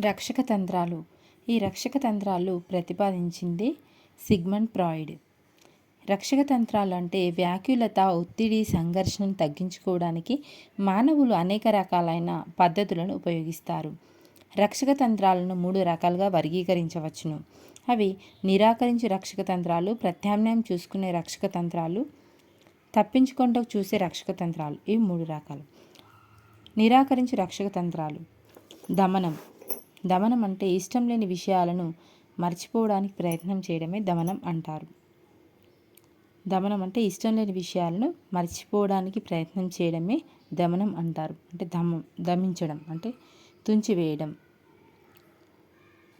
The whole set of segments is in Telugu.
రక్షక తంత్రాలు. ఈ రక్షక తంత్రాలు ప్రతిపాదించింది సిగ్మండ్ ప్రాయిడ్ రక్షక తంత్రాలు అంటే వ్యాకులత ఒత్తిడి సంఘర్షణను తగ్గించుకోవడానికి మానవులు అనేక రకాలైన పద్ధతులను ఉపయోగిస్తారు. రక్షక తంత్రాలను మూడు రకాలుగా వర్గీకరించవచ్చును. అవి నిరాకరించి రక్షక తంత్రాలు ప్రత్యామ్నాయం చూసుకునే రక్షక తంత్రాలు తప్పించుకుంటూ చూసే రక్షక తంత్రాలు. ఇవి మూడు రకాలు. నిరాకరించి రక్షక తంత్రాలు. దమనం. దమనం అంటే ఇష్టం లేని విషయాలను మర్చిపోవడానికి ప్రయత్నం చేయడమే దమనం అంటారు. దమనం అంటే ఇష్టం లేని విషయాలను మర్చిపోవడానికి ప్రయత్నం చేయడమే దమనం అంటారు. అంటే దమం దమించడం అంటే తుంచివేయడం.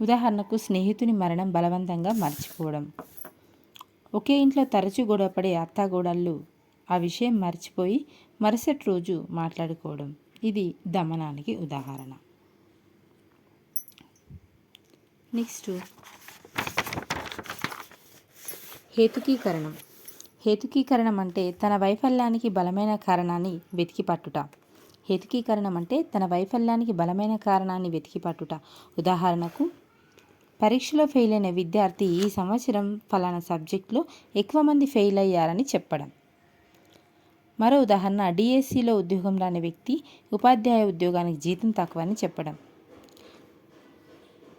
ఉదాహరణకు స్నేహితుని మరణం బలవంతంగా మర్చిపోవడం. ఒకే ఇంట్లో తరచూ గొడవపడే అత్తాగోడళ్ళు ఆ విషయం మర్చిపోయి మరుసటి రోజు మాట్లాడుకోవడం. ఇది దమనానికి ఉదాహరణ. నెక్స్ట్ హేతుకీకరణం. హేతుకీకరణం అంటే తన వైఫల్యానికి బలమైన కారణాన్ని వెతికి పట్టుట. హేతుకీకరణం అంటే తన వైఫల్యానికి బలమైన కారణాన్ని వెతికి పట్టుట. ఉదాహరణకు పరీక్షలో ఫెయిల్ అయిన విద్యార్థి ఈ సంవత్సరం ఫలానా సబ్జెక్టులో ఎక్కువ మంది ఫెయిల్ అయ్యారని చెప్పడం. మరో ఉదాహరణ డిఎస్సిలో ఉద్యోగం రాని వ్యక్తి ఉపాధ్యాయ ఉద్యోగానికి జీతం తక్కువని చెప్పడం.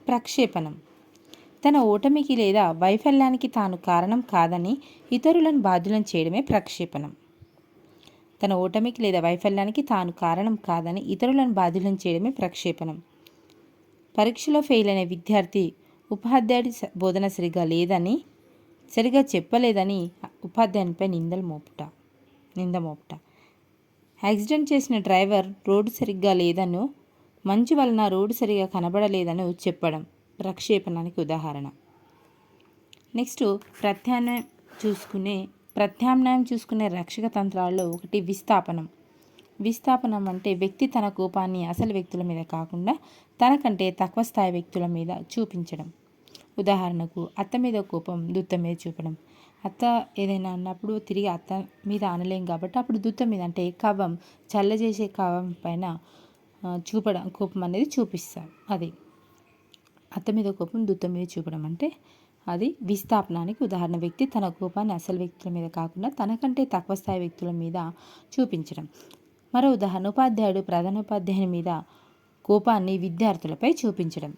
ప్రక్షేపణం. తన ఓటమికి లేదా వైఫల్యానికి తాను కారణం కాదని ఇతరులను బాధ్యులను చేయడమే ప్రక్షేపణం. తన ఓటమికి లేదా వైఫల్యానికి తాను కారణం కాదని ఇతరులను బాధ్యులను చేయడమే ప్రక్షేపణం. పరీక్షలో ఫెయిల్ అయిన విద్యార్థి ఉపాధ్యాయుడి బోధన సరిగా లేదని సరిగా చెప్పలేదని ఉపాధ్యాయునిపై నిందలు మోపుట నింద మోపుట. యాక్సిడెంట్ చేసిన డ్రైవర్ రోడ్డు సరిగ్గా లేదను మంచు వలన రోడ్డు సరిగా కనబడలేదని చెప్పడం ప్రక్షేపణానికి ఉదాహరణ. నెక్స్ట్ ప్రత్యామ్నాయం చూసుకునే ప్రత్యామ్నాయం చూసుకునే రక్షక తంత్రాల్లో ఒకటి విస్థాపనం. విస్థాపనం అంటే వ్యక్తి తన కోపాన్ని అసలు వ్యక్తుల మీద కాకుండా తనకంటే తక్కువ స్థాయి వ్యక్తుల మీద చూపించడం. ఉదాహరణకు అత్త మీద కోపం దుత్త మీద చూపడం. అత్త ఏదైనా అన్నప్పుడు తిరిగి అత్త మీద అనలేం కాబట్టి అప్పుడు దుత్త మీద అంటే కవం చల్లజేసే కవం పైన చూపడం కోపం అనేది చూపిస్తాం. అది. అత్త మీద కోపం దుత్త మీద చూపడం అంటే అది విస్థాపనానికి ఉదాహరణ. వ్యక్తి తన కోపాన్ని అసలు వ్యక్తుల మీద కాకుండా తనకంటే తక్కువ స్థాయి వ్యక్తుల మీద చూపించడం. మరో ఉదాహరణ ఉపాధ్యాయుడు ప్రధానోపాధ్యాయుని మీద కోపాన్ని విద్యార్థులపై చూపించడం.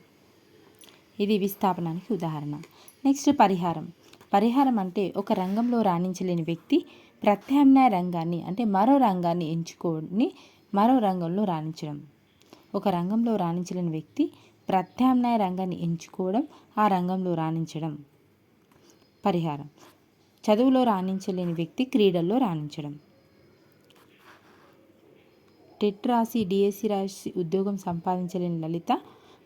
ఇది విస్థాపనానికి ఉదాహరణ. నెక్స్ట్ పరిహారం. పరిహారం అంటే ఒక రంగంలో రాణించలేని వ్యక్తి ప్రత్యామ్నాయ రంగాన్ని అంటే మరో రంగాన్ని ఎంచుకొని మరో రంగంలో రాణించడం. ఒక రంగంలో రాణించలేని వ్యక్తి ప్రత్యామ్నాయ రంగాన్ని ఎంచుకోవడం ఆ రంగంలో రాణించడం. పరిహారం. చదువులో రాణించలేని వ్యక్తి క్రీడల్లో రాణించడం. టెట్ రాసి డిఎస్సి రాసి ఉద్యోగం సంపాదించలేని లలిత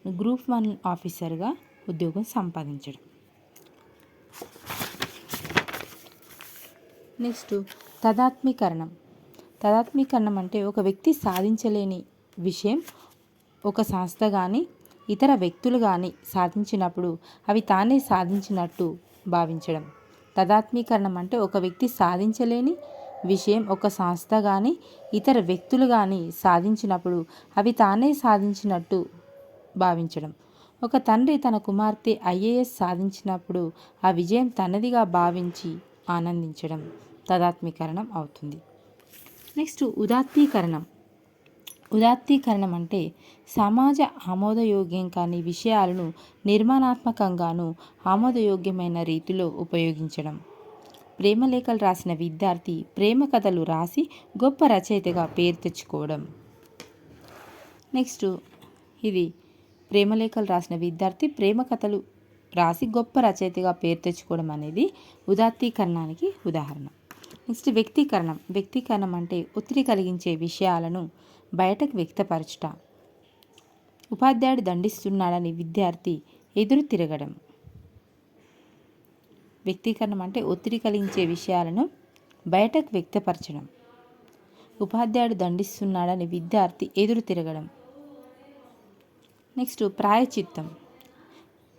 గ్రూప్ వన్ ఆఫీసర్గా ఉద్యోగం సంపాదించడం. నెక్స్ట్ తదాత్మీకరణం. తదాత్మీకరణం అంటే ఒక వ్యక్తి సాధించలేని విషయం ఒక సంస్థ కానీ ఇతర వ్యక్తులు కానీ సాధించినప్పుడు అవి తానే సాధించినట్టు భావించడం. తదాత్మీకరణం అంటే ఒక వ్యక్తి సాధించలేని విషయం ఒక సంస్థ కానీ ఇతర వ్యక్తులు కానీ సాధించినప్పుడు అవి తానే సాధించినట్టు భావించడం. ఒక తండ్రి తన కుమార్తె ఐఏఎస్ సాధించినప్పుడు ఆ విజయం తనదిగా భావించి ఆనందించడం తదాత్మీకరణం అవుతుంది. నెక్స్ట్ ఉదాత్తీకరణం. ఉదాత్తీకరణం అంటే సమాజ ఆమోదయోగ్యం కాని విషయాలను నిర్మాణాత్మకంగాను ఆమోదయోగ్యమైన రీతిలో ఉపయోగించడం. ప్రేమలేఖలు రాసిన విద్యార్థి ప్రేమ కథలు రాసి గొప్ప రచయితగా పేరు తెచ్చుకోవడం. నెక్స్ట్ ఇది ప్రేమలేఖలు రాసిన విద్యార్థి ప్రేమ కథలు రాసి గొప్ప రచయితగా పేరు తెచ్చుకోవడం అనేది ఉదాత్తీకరణానికి ఉదాహరణ. నెక్స్ట్ వ్యక్తీకరణం. వ్యక్తీకరణం అంటే ఒత్తిడి కలిగించే విషయాలను బయటకు వ్యక్తపరచుట. ఉపాధ్యాయుడు దండిస్తున్నాడని విద్యార్థి ఎదురు తిరగడం. వ్యక్తీకరణం అంటే ఒత్తిడి కలిగించే విషయాలను బయటకు వ్యక్తపరచడం. ఉపాధ్యాయుడు దండిస్తున్నాడని విద్యార్థి ఎదురు తిరగడం. నెక్స్ట్ ప్రాయచిత్తం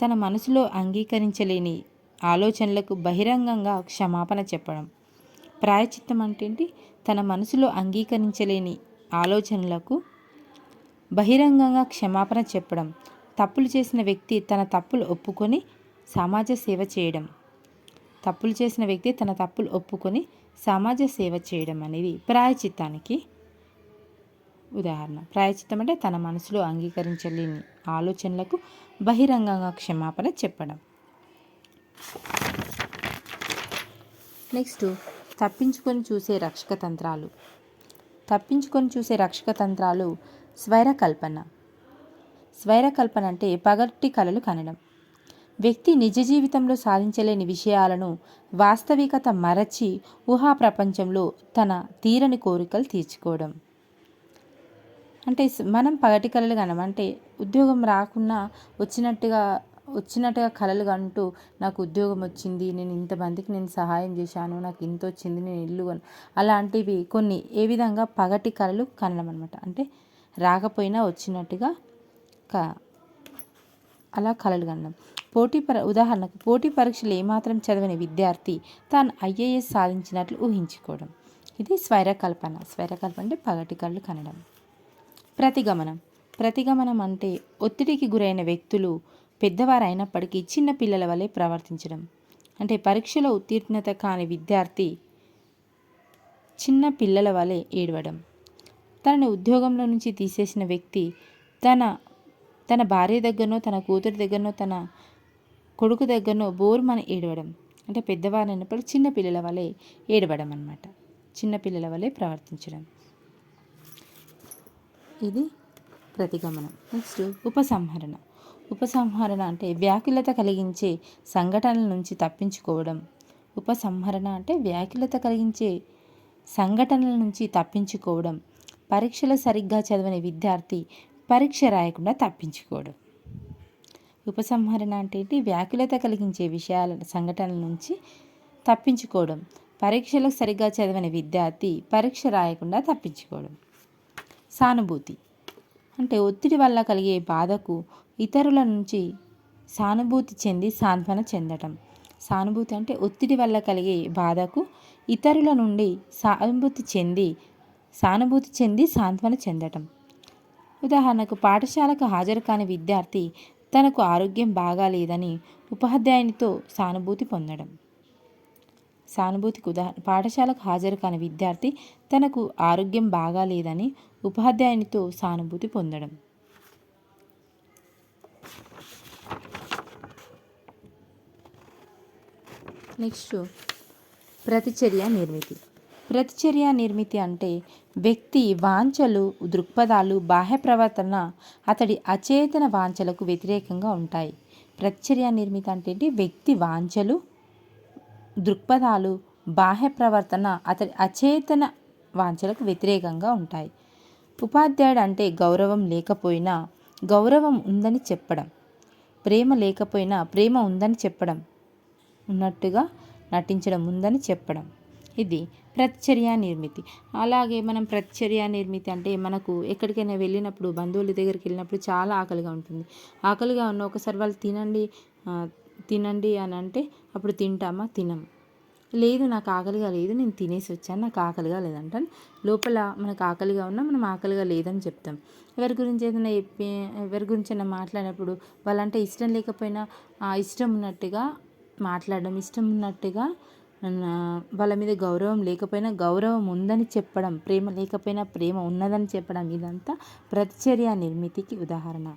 తన మనసులో అంగీకరించలేని ఆలోచనలకు బహిరంగంగా క్షమాపణ చెప్పడం. ప్రాయచిత్తం అంటే ఏంటి తన మనసులో అంగీకరించలేని ఆలోచనలకు బహిరంగంగా క్షమాపణ చెప్పడం తప్పులు చేసిన వ్యక్తి తన తప్పులు ఒప్పుకొని సమాజ సేవ చేయడం. తప్పులు చేసిన వ్యక్తి తన తప్పులు ఒప్పుకొని సమాజ సేవ చేయడం అనేది ప్రాయచిత్తానికి ఉదాహరణ. ప్రాయచిత్తం అంటే తన మనసులో అంగీకరించలేని ఆలోచనలకు బహిరంగంగా క్షమాపణ చెప్పడం. నెక్స్ట్ తప్పించుకొని చూసే రక్షక తంత్రాలు. తప్పించుకొని చూసే రక్షక తంత్రాలు స్వైర కల్పన స్వైర కల్పన అంటే పగటి కళలు కనడం. వ్యక్తి నిజ జీవితంలో సాధించలేని విషయాలను వాస్తవికత మరచి ఊహా ప్రపంచంలో తన తీరని కోరికలు తీర్చుకోవడం. అంటే మనం పగటి కళలు కనం అంటే ఉద్యోగం రాకున్నా వచ్చినట్టుగా వచ్చినట్టుగా కళలు అంటూ నాకు ఉద్యోగం వచ్చింది నేను ఇంతమందికి నేను సహాయం చేశాను నాకు ఇంత వచ్చింది నేను ఇల్లు అలాంటివి కొన్ని ఏ విధంగా పగటి కళలు కనడం అనమాట అంటే రాకపోయినా వచ్చినట్టుగా క అలా కలలు కనడం. పోటీ పర ఉదాహరణకు పోటీ పరీక్షలు ఏమాత్రం చదవని విద్యార్థి తాను ఐఏఎస్ సాధించినట్లు ఊహించుకోవడం. ఇది స్వైరకల్పన. స్వైరకల్పన అంటే పగటి కళ్ళు కనడం. ప్రతిగమనం. ప్రతిగమనం అంటే ఒత్తిడికి గురైన వ్యక్తులు పెద్దవారు అయినప్పటికీ చిన్న పిల్లల వలె ప్రవర్తించడం. అంటే పరీక్షలో ఉత్తీర్ణత కాని విద్యార్థి చిన్న పిల్లల వలె ఏడవడం. తనని ఉద్యోగంలో నుంచి తీసేసిన వ్యక్తి తన తన భార్య దగ్గరనో తన కూతురి దగ్గరనో తన కొడుకు దగ్గరనో బోర్మని ఏడవడం. అంటే పెద్దవారు అయినప్పుడు చిన్న పిల్లల వలె ఏడవడం అన్నమాట. చిన్న పిల్లల వలె ప్రవర్తించడం. ఇది ప్రతిగమనం. నెక్స్ట్ ఉపసంహరణ. ఉపసంహరణ అంటే వ్యాకులత కలిగించే సంఘటనల నుంచి తప్పించుకోవడం. ఉపసంహరణ అంటే వ్యాకులత కలిగించే సంఘటనల నుంచి తప్పించుకోవడం. పరీక్షలు సరిగ్గా చదవని విద్యార్థి పరీక్ష రాయకుండా తప్పించుకోవడం. ఉపసంహరణ అంటే ఏంటి? వ్యాకులత కలిగించే విషయాల సంఘటనల నుంచి తప్పించుకోవడం. పరీక్షలకు సరిగ్గా చదవని విద్యార్థి పరీక్ష రాయకుండా తప్పించుకోవడం. సానుభూతి. అంటే ఒత్తిడి వల్ల కలిగే బాధకు ఇతరుల నుంచి సానుభూతి చెంది సాంత్వన చెందటం. సానుభూతి అంటే ఒత్తిడి వల్ల కలిగే బాధకు ఇతరుల నుండి సానుభూతి చెంది సానుభూతి చెంది సాంత్వన చెందటం. ఉదాహరణకు పాఠశాలకు హాజరు కాని విద్యార్థి తనకు ఆరోగ్యం బాగాలేదని ఉపాధ్యాయునితో సానుభూతి పొందడం. సానుభూతికి ఉదాహరణ పాఠశాలకు హాజరు కాని విద్యార్థి తనకు ఆరోగ్యం బాగాలేదని ఉపాధ్యాయునితో సానుభూతి పొందడం. నెక్స్ట్ ప్రతిచర్య నిర్మితి. ప్రతిచర్య నిర్మితి అంటే వ్యక్తి వాంఛలు దృక్పథాలు బాహ్య ప్రవర్తన అతడి అచేతన వాంఛలకు వ్యతిరేకంగా ఉంటాయి. ప్రతిచర్య నిర్మితి అంటే ఏంటి? వ్యక్తి వాంఛలు దృక్పథాలు బాహ్య ప్రవర్తన అతడి అచేతన వాంఛలకు వ్యతిరేకంగా ఉంటాయి. ఉపాధ్యాయుడు అంటే గౌరవం లేకపోయినా గౌరవం ఉందని చెప్పడం ప్రేమ లేకపోయినా ప్రేమ ఉందని చెప్పడం ఉన్నట్టుగా నటించడం ఉందని చెప్పడం. ఇది ప్రతిచర్య నిర్మితి. అలాగే మనం ప్రతిచర్య నిర్మితి అంటే మనకు ఎక్కడికైనా వెళ్ళినప్పుడు బంధువుల దగ్గరికి వెళ్ళినప్పుడు చాలా ఆకలిగా ఉంటుంది. ఆకలిగా ఉన్న ఒకసారి వాళ్ళు తినండి తినండి అని అంటే అప్పుడు తింటామా? తినం. లేదు నాకు ఆకలిగా లేదు నేను తినేసి వచ్చాను నాకు ఆకలిగా లేదంటాను. లోపల మనకు ఆకలిగా ఉన్నా మనం ఆకలిగా లేదని చెప్తాం. ఎవరి గురించి ఏదైనా చెప్పి ఎవరి గురించి అయినా మాట్లాడినప్పుడు వాళ్ళంటే ఇష్టం లేకపోయినా ఇష్టం ఉన్నట్టుగా మాట్లాడడం ఇష్టం ఉన్నట్టుగా వాళ్ళ మీద గౌరవం లేకపోయినా గౌరవం ఉందని చెప్పడం ప్రేమ లేకపోయినా ప్రేమ ఉన్నదని చెప్పడం ఇదంతా ప్రతిచర్య నిర్మితికి ఉదాహరణ.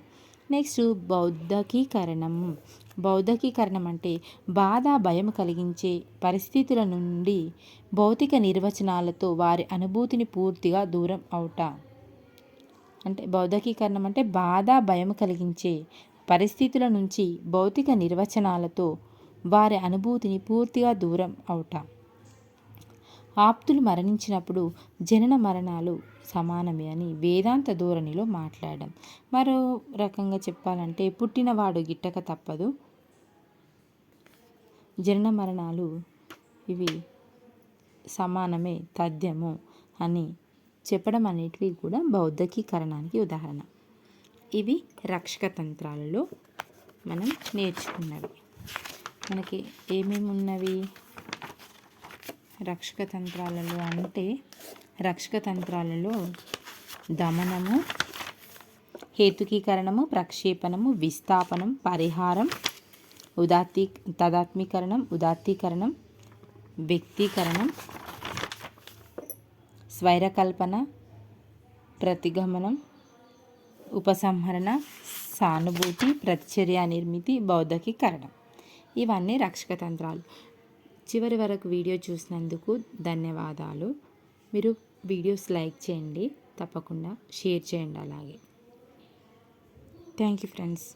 నెక్స్ట్ బౌద్ధకీకరణం. బౌద్ధకీకరణం అంటే బాధ భయం కలిగించే పరిస్థితుల నుండి భౌతిక నిర్వచనాలతో వారి అనుభూతిని పూర్తిగా దూరం అవుట. అంటే బౌద్ధకీకరణం అంటే బాధ భయం కలిగించే పరిస్థితుల నుంచి భౌతిక నిర్వచనాలతో వారి అనుభూతిని పూర్తిగా దూరం అవుట. ఆప్తులు మరణించినప్పుడు జనన మరణాలు సమానమే అని వేదాంత ధోరణిలో మాట్లాడడం. మరో రకంగా చెప్పాలంటే పుట్టినవాడు గిట్టక తప్పదు. జనన మరణాలు ఇవి సమానమే తథ్యము అని చెప్పడం అనేటివి కూడా బౌద్ధకీకరణానికి ఉదాహరణ. ఇవి రక్షక తంత్రాలలో మనం నేర్చుకున్నవి. మనకి ఏమేమి ఉన్నవి రక్షక తంత్రాలలో అంటే రక్షక తంత్రాలలో దమనము హేతుకీకరణము ప్రక్షేపణము విస్థాపనం పరిహారం ఉదాత్తి తదాత్మీకరణం ఉదాత్తీకరణం వ్యక్తీకరణం స్వైరకల్పన ప్రతిగమనం ఉపసంహరణ సానుభూతి ప్రతిచర్య నిర్మితి బౌద్ధకీకరణం. ఇవన్నీ రక్షక తంత్రాలు చివరి వరకు వీడియో చూసినందుకు ధన్యవాదాలు. మీరు వీడియోస్ లైక్ చేయండి తప్పకుండా షేర్ చేయండి అలాగే. Thank you friends.